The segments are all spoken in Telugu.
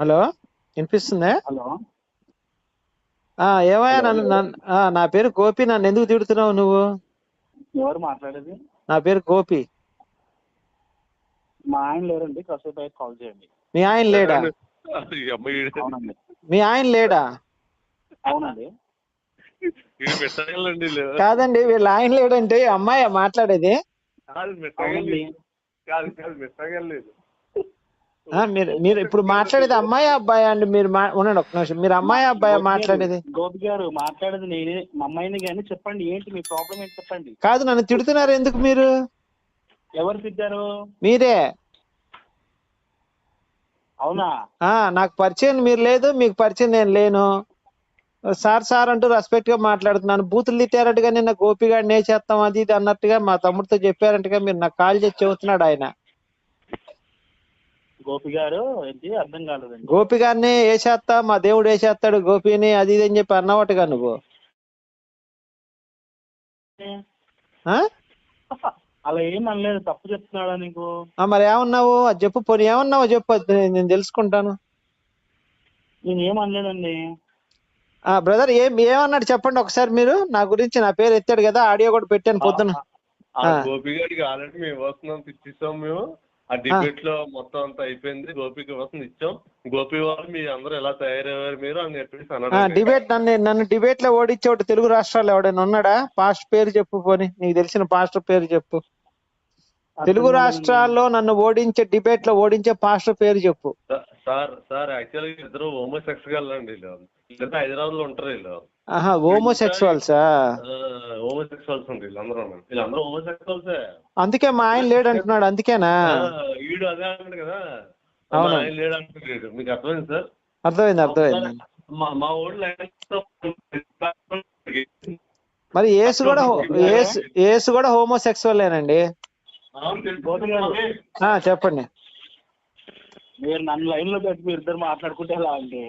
హలో వినిపిస్తుందా? హలో. ఆ, ఏమయ్యా నన్ను నా పేరు గోపి నన్ను ఎందుకు తిడుతున్నావు నువ్వు? ఎవరు మాట్లాడేది? నా పేరు గోపి. మా ఆయన లేరండి కాసేపు అయితే కాల్ చేయండి. మీ ఆయన లేడా? అవునండి. మీ ఆయన లేడా? అవునండి. కాదండి వీళ్ళ ఆయన లేడంటే అమ్మాయి మాట్లాడేది? కాదు కాదు మీరు మీరు ఇప్పుడు మాట్లాడేది అమ్మాయి అబ్బాయి అండి. మీరు మా- ఉండండి ఒక్క నిమిషం. మీరు అమ్మాయి అబ్బాయి మాట్లాడేది. గోపి గారు మాట్లాడేది నేనే. మా అమ్మాయిని కానీ చెప్పండి. ఏంటి మీ ప్రాబ్లం ఏంటి చెప్పండి. కాదు నన్ను తిడుతున్నారు ఎందుకు మీరు? ఎవరు తిట్టారు? మీరే. అవునా? నాకు పరిచయం మీరు లేదు మీకు పరిచయం నేను లేను. సార్ సార్ అంటూ రెస్పెక్ట్గా మాట్లాడుతున్నాను. బూతులు తిట్టారట్టుగా నిన్న గోపిగాడు నే చేస్తాం? అది ఇది అన్నట్టుగా మా తమ్ముడితో చెప్పారంటగా మీరు నాకు కాల్ చేసి చెబుతున్నాడు ఆయన. గోపి గారు ఏంటి? అర్థం కాలేదండి. గోపి గారిని వేసేస్తా మా దేవుడు వేసేస్తాడు గోపిని అది ఇది అని చెప్పి అన్నవాటుగా నువ్వు? ఆ? అలా ఏం అనలేదు. తప్పు చెప్తున్నాడా నీకు? ఆ, మరి ఏమన్నావు? అది చెప్పు పోనీ. ఏమన్నావో చెప్పు. అది నేను- నేను తెలుసుకుంటాను. నేను ఏం అనలేదండి. ఆ బ్రదర్ ఏం ఏమన్నాడు చెప్పండి ఒకసారి మీరు. నా గురించి నా పేరు ఎత్తాడు కదా. ఆడియో కూడా పెట్టాను పొద్దున. ఆ ఆ. గోపి గారికి ఆల్రెడీ మేము వస్తున్నాం ఇచ్చిస్తాం మేము. ఆ డిబేట్లో మొత్తం అంతా అయిపోయింది. గోపికి వస్తుంది ఇచ్చాం. గోపి వాళ్ళు మీ అందరూ ఎలా తయారయ్యారు మీరు అని చెప్పేసి అన్నాడు డిబేట్ నన్ను నన్ను డిబేట్లో ఓడించేవాడు తెలుగు రాష్ట్రాల్లో ఎవడైనా ఉన్నాడా? పాస్ట్ పేరు చెప్పు పోని. నీకు తెలిసిన పాస్టర్ పేరు చెప్పు. తెలుగు రాష్ట్రాల్లో నన్ను ఓడించే డిబేట్లో ఓడించే పాస్టర్ పేరు చెప్పు. సార్ సార్ యాక్చువల్గా ఇద్దరు హోమోసెక్సువల్ అండి ఇద్దరు హైదరాబాద్లో ఉంటారు వీళ్ళు. ఆహా హోమోసెక్సువల్సా హోమోసెక్సువల్స్ అండి వీళ్ళందరూ వీళ్ళందరూ హోమోసెక్సువల్సే అందుకే మా ఆయన లేడు అంటున్నాడు అందుకేనా? ఈడు అదే అంటాడు కదా. అవును. ఆయన లేడు అంటున్నాడు. మీకు అర్థమైంది సార్? అర్థమైంది అర్థమైంది. మా మా ఊళ్ళో మరి ఏసు కూడా ఏసు ఏసు కూడా హోమోసెక్సువలేనండి ఆ చెప్పండి. మీరు నన్ను లైన్లో పెట్టి మీరు ఇద్దరు మాట్లాడుకుంటే ఎలా అండి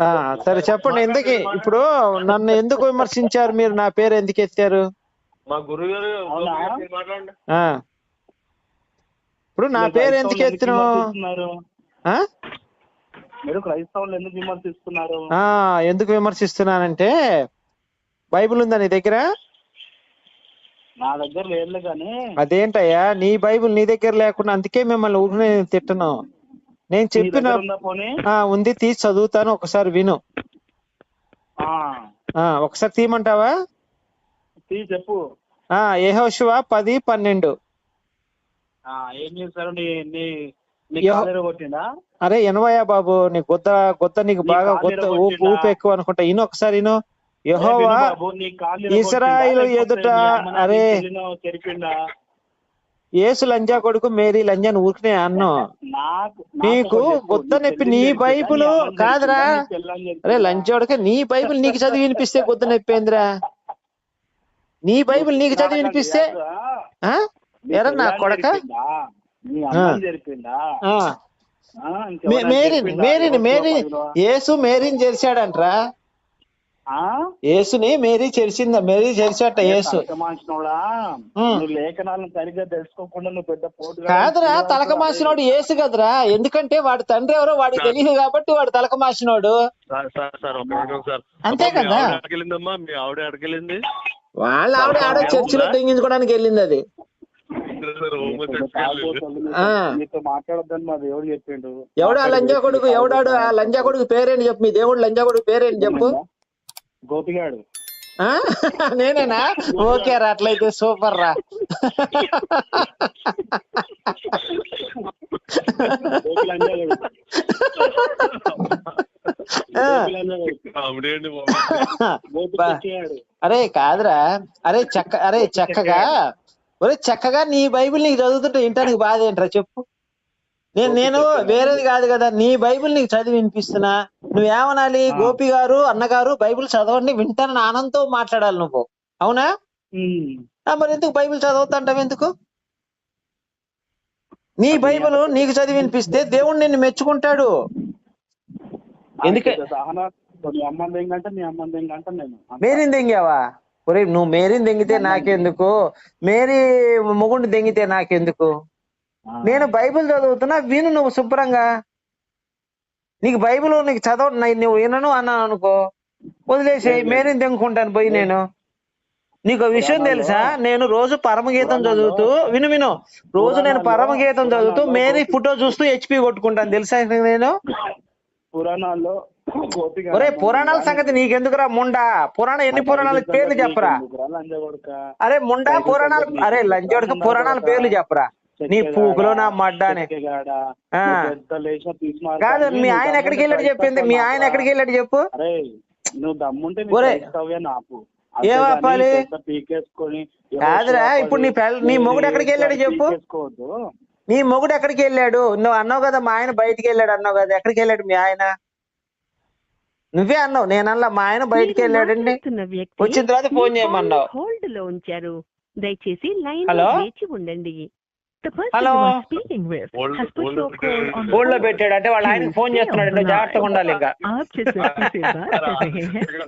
ఆ సరే చెప్పండి ఎందుకు? ఇప్పుడు నన్ను ఎందుకు విమర్శించారు మీరు? నా పేరు ఎందుకు ఎత్తారు? మా గురువు గారు అవునా? మాట్లాడండి. ఆ. ఇప్పుడు నా పేరు ఎందుకు ఆ? మీరు క్రైస్తవులు ఎందుకు విమర్శిస్తున్నారు? ఆ ఎందుకు విమర్శిస్తున్నానంటే బైబిల్ ఉందా నీ దగ్గర? నా దగ్గర లేదు కానీ అదేంటయ్యా? నీ బైబిల్ నీ దగ్గర లేకుండా అందుకే మిమ్మల్ని ఊరిని తిట్టను. నేను చెప్పిన ఆ ఉంది తీసి చదువుతాను ఒకసారి విను. ఆ, ఒకసారి తీయమంటావా? తీ చెప్పు. ఆ యెహోషువ పది పన్నెండు. ఆ, ఏం చేశారు? నీ నీ నీ యెహో- కాలేరు కొట్టిందా అరే ఎనవయ్యా బాబు నీ గొద్ద గొద్ద నీకు నీ బాగా కాలు గొద్ద ఊపు ఇరగొట్టిండా? ఊపు ఎక్కువ అనుకుంటా. ఇను ఒకసారి ఇను. యెహోవా లేకపోతే ఎదుట అరే. యేసు లంజా కొడుకు మేరీ లంజాని ఊరికనే అన్ను నాకు. గొద్ద నొప్పి నీ? బైబిలు కాదురా. అరే? లంచోడక నీ బైబిల్ నీకు చదివి వినిపిస్తే గొద్ద నొప్పి ఏందిరా నీ బైబిల్ నీకు చదివి వినిపిస్తే ఎరా నా కొడక? మేరీని? మేరీని మేరీ? యేసు మేరీని చేర్చాడంట్రా ఆ? యేసుని మేరీ చెరిచిందా మేరీ చెరిచాట యేసు. నువ్వు లేఖనాలను సరిగ్గా తెలుసుకోకుండా నువ్వు పెద్ద పోటు కాదురా తలక మాసినోడు యేసు కదరా. ఎందుకంటే వాడి తండ్రి ఎవరో వాడికి తెలియదు కాబట్టి వాడు తలక మాసినోడు సార్ సార్ సార్ ఒక నిమిషం సార్. అంతే కదా. మీ ఆవిడ అడగలింది వాళ్ళ ఆవిడ ఆడో చర్చిలో దెంగించుకోవడానికి వెళ్ళింది అది ఎవడు ఆ లంజా కొడుకు ఎవడాడు ఆ లంజా కొడుకు పేరేంటి చెప్పు మీ దేవుడు లంజా కొడుకు పేరేంటి చెప్పు? గోపిగాడు. ఆ? నేనేనా? ఓకే రా అట్లయితే సూపర్ రా. అరే కాదురా. అరే చక్క అరే చక్కగా. ఒరే చక్కగా నీ బైబిల్ నీకు చదువుతుంటే వింటానికి బాధ ఏంట్రా చెప్పు. నేను నేను వేరేది కాదు కదా. నీ బైబిల్ నీకు చదివి వినిపిస్తున్నా. నువ్వేమనాలి. గోపి గారు అన్నగారు బైబిల్ చదవండి వింటానని ఆనందంతో మాట్లాడాలి నువ్వు. అవునా? మరి ఎందుకు బైబిల్ చదవద్దంటావు ఎందుకు? నీ బైబిల్ నీకు చదివి వినిపిస్తే దేవుడు నిన్ను మెచ్చుకుంటాడు. ఎందుకే- నాకు సహనా నీ అమ్మని దెంగంటే నీ అమ్మని దెంగంటే నేను మేరీని దెంగావా? ఒరే నువ్వు మేరీని దెంగితే నాకెందుకు? మేరీ మొగుండి దెంగితే నాకెందుకు. నేను బైబిల్ చదువుతున్నా విను నువ్వు శుభ్రంగా. నీకు బైబిల్ నీకు చదవ నీ- నువ్వు వినను అన్నాను అనుకో వదిలేసేయి మేరీని తెంగుకుంటాను పోయి నేను? నీకు విషయం తెలుసా? నేను రోజు పరమగీతం చదువుతూ విను విను. రోజు నేను పరమగీతం చదువుతూ మేరీ ఫోటో చూస్తూ హెచ్పి కొట్టుకుంటాను. తెలుసా నేను? పురాణాల్లో ఒరే పురాణాల సంగతి నీకెందుకురా ముండా? పురాణ ఎన్ని పురాణాల పేర్లు చెప్పరా? అరే ముండా పురాణాలు అరే లంచోడికి పురాణాల పేర్లు చెప్పరా? నీ పూకులో నా మడ్డానే. కాదు మీ ఆయన ఎక్కడికి వెళ్ళాడు చెప్పింది మీ ఆయన ఎక్కడికి వెళ్ళాడు చెప్పు? నువ్వు దమ్ముంటే కాదురా, ఇప్పుడు నీ పెళ్ళ- నీ మొగుడు ఎక్కడికి వెళ్ళాడు చెప్పు? నీ మొగుడు ఎక్కడికి వెళ్ళాడు? నువ్వు అన్నావు కదా మా ఆయన బయటికి వెళ్ళాడు అన్నావు కదా ఎక్కడికి వెళ్ళాడు మీ ఆయన? నువ్వే అన్నావు నేను అన్నా మా ఆయన బయటికి వెళ్ళాడండి. వచ్చిన తర్వాత ఫోన్ చేయమన్నావు. హోల్డ్లో ఉంచారు. దయచేసి లైన్ వేచి ఉండండి. హలో లో పెట్టాడు అంటే వాళ్ళ ఫోన్ చేస్తున్నాడు జాగ్రత్తగా ఉండాలి ఇంకా.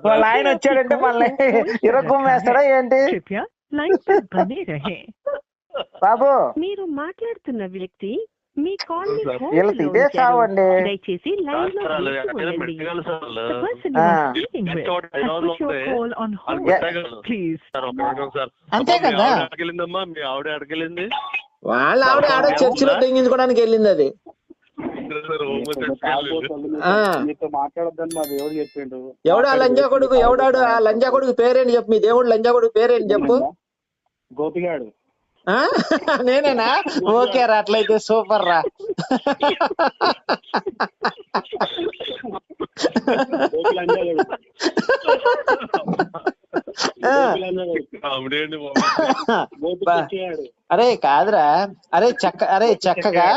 వాళ్ళ ఆయన వచ్చాడంటే మళ్ళీ ఇరకం వేస్తాడా ఏంటి? బాబు. మీరు మాట్లాడుతున్న వ్యక్తి మీ కాల్ ఇదే దయచేసి లైన్లో ప్లీజ్ అంతే కదా? అడగలిందమ్మా మీ ఆవిడ అడగలింది వాళ్ళ ఆవిడ ఆడ చర్చిలో తెంగించుకోవడానికి వెళ్ళింది అది. ఎవడు ఆ లంజా కొడుకు ఎవడాడు ఆ లంజా కొడుకు పేరేంటి చెప్పు మీ దేవుడు లంజా కొడుకు పేరేంటి చెప్పు? గోపిగాడు. ఆ? నేనేనా? ఓకే రా అట్లయితే సూపర్ రా. అరే కాదురా. అరే చక్క అరే చక్కగా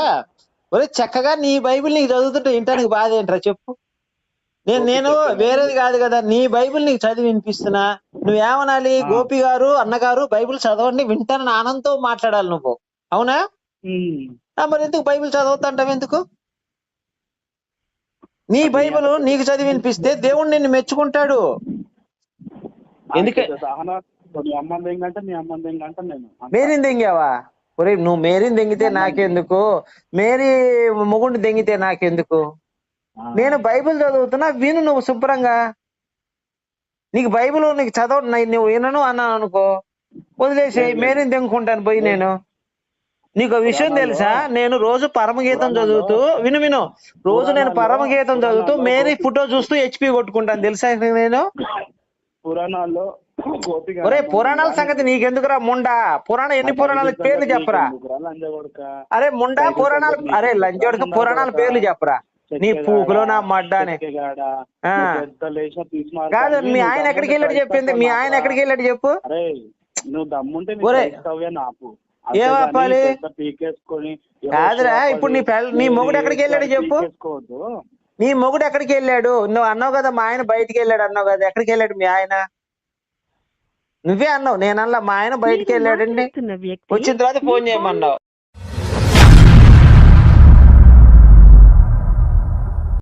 ఒరే చక్కగా నీ బైబిల్ నీకు చదువుతుంటే వింటానికి బాధ ఏంట్రా చెప్పు. నేను నేను వేరేది కాదు కదా. నీ బైబిల్ నీకు చదివి వినిపిస్తున్నా. నువ్వేమనాలి. గోపి గారు అన్నగారు బైబిల్ చదవండి వింటానని ఆనందంతో మాట్లాడాలి నువ్వు. అవునా? మరి ఎందుకు బైబిల్ చదవద్దంటావు ఎందుకు? నీ బైబిల్ నీకు చదివి వినిపిస్తే దేవుడు నిన్ను మెచ్చుకుంటాడు. ఎందుకే? అంతే సహనా మీ అమ్మ ఏంటంటే మీ అమ్మ ఏంటంటే నేను. అంతే. మేరీని దెంగావా? ఒరే నువ్వు మేరీని దెంగితే నాకెందుకు? మేరీ మొగుడిని దెంగితే నాకెందుకు. నేను బైబిల్ చదువుతున్నా విను నువ్వు శుభ్రంగా. నీకు బైబిల్ నీకు చదవ నీ- నువ్వు వినను అన్నాను అనుకో. వదిలేసేయి మేరీని దెంగుకుంటాను పోయి నేను. నీకు విషయం తెలుసా? నేను రోజు పరమగీతం చదువుతూ విను విను. రోజు నేను పరమగీతం చదువుతూ మేరీ ఫోటో చూస్తూ హెచ్పి కొట్టుకుంటాను. తెలుసా నేను? పురాణాల్లో ఒరే పురాణాల సంగతి నీకెందుకురా ముండా? పురాణ ఎన్ని పురాణాల పేర్లు చెప్పరా. అరే ముండా పురాణాలు అరే లంచోడికి పురాణాల పేర్లు చెప్పరా? నీ పూకులో నా మడ్డానే. కాదు మీ ఆయన ఎక్కడికి వెళ్ళాడు చెప్పింది. మీ ఆయన ఎక్కడికి వెళ్ళాడు చెప్పు? అరే నువ్వు దమ్ముంటే నీ ఒరే. క్రైస్తవ్యాన్ని ఆపు ఏం కాదురా, ఇప్పుడు నీ పెళ్ళ- నీ మొగుడు ఎక్కడికి వెళ్ళాడు చెప్పు? నీ మొగుడు ఎక్కడికి వెళ్ళాడు? నువ్వు అన్నావు కదా మా ఆయన బయటికి వెళ్ళాడు అన్నావు కదా ఎక్కడికి వెళ్ళాడు మీ ఆయన? నువ్వే అన్నావు నేను అన్నా మా ఆయన బయటికి వెళ్ళాడండి. వచ్చిన తర్వాత ఫోన్ చేయమన్నావు.